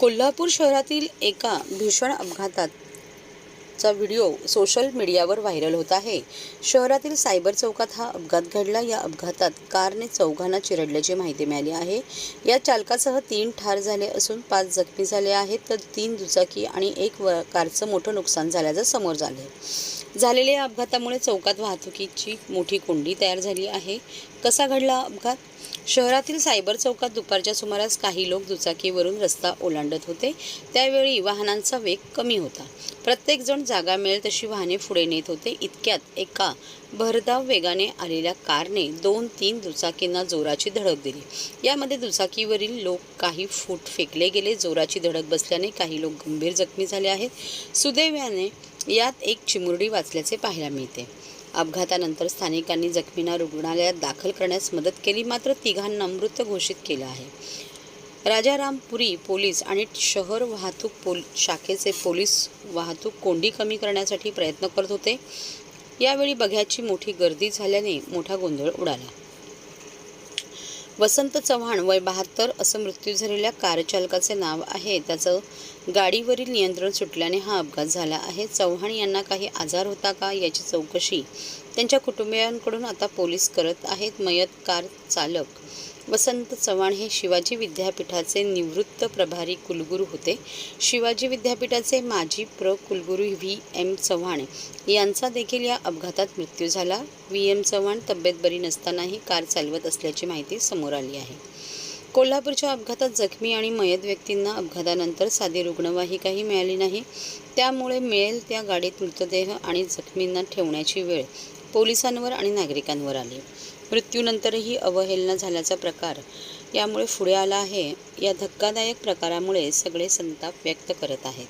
कोल्हापूर शहरातील एका भीषण अपघाताचा व्हिडिओ सोशल मीडियावर व्हायरल होत आहे. शहरातील सायबर चौकात हा अपघात घडला. या अपघातात कारने चौघांना चिरडल्याची माहिती मिळाली आहे. या चालकासह तीन ठार झाले असून पाच जखमी झाले आहेत. तर तीन दुचाकी आणि एक व कारचं मोठं नुकसान झाल्याचं समोर झालं झालेल्या या अपघातामुळे चौकात वाहतुकीची मोठी कोंडी तयार झाली आहे. कसा घडला अपघात? शहरातील सायबर चौकात दुपारच्या सुमारास काही लोक दुचाकीवरून रस्ता ओलांडत होते. त्यावेळी वाहनांचा वेग कमी होता. प्रत्येकजण जागा मिळेल तशी वाहने पुढे नेत होते. इतक्यात एका भरधाव वेगाने आलेल्या कारने दोन तीन दुचाकींना जोराची धडक दिली. यामध्ये दुचाकीवरील लोक काही फूट फेकले गेले. जोराची धडक बसल्याने काही लोक गंभीर जखमी झाले आहेत. सुदैव्याने यात एक चिमुरडी वाचल्याचे पाहायला मिळते. अपघातानंतर स्थानिकांनी जखमींना रुग्णालयात दाखल करण्यास मदत केली मात्र तिघांना मृत घोषित केलं आहे. राजारामपुरी पोलीस आणि शहर वाहतूक पोल शाखेचे पोलीस वाहतूक कोंडी कमी करण्यासाठी प्रयत्न करत होते. यावेळी बघ्याची मोठी गर्दी झाल्याने मोठा गोंधळ उडाला. वसंत चव्हाण वय बहात्तर असं मृत्यू झालेल्या कारचालकाचे नाव आहे. त्याचं गाडीवरील नियंत्रण सुटल्याने हा अपघात झाला आहे. चव्हाण यांना काही आजार होता का याची चौकशी त्यांच्या कुटुंबियांकडून आता पोलीस करत आहेत. मयत कार चालक वसंत चव्हाण हे शिवाजी विद्यापीठाचे निवृत्त प्रभारी कुलगुरू होते. शिवाजी विद्यापीठाचे माजी प्र कुलगुरू व्ही. एम. चव्हाण यांचा देखील या अपघातात मृत्यू झाला. व्ही. एम. चव्हाण तब्येत बरी नसतानाही कार चालवत असल्याची माहिती समोर आली आहे. कोल्हापूरच्या अपघातात जखमी आणि मयत व्यक्तींना अपघातानंतर साधी रुग्णवाहिकाही मिळाली नाही. त्यामुळे मिळेल त्या गाडीत मृतदेह आणि जखमींना ठेवण्याची वेळ पोलिसांवर आणि नागरिकांवर आली. मृत्यूनंतरही अवहेलना झाल्याचा प्रकार यामुळे पुढे आला आहे. या धक्कादायक प्रकारामुळे सगळे संताप व्यक्त करत आहेत.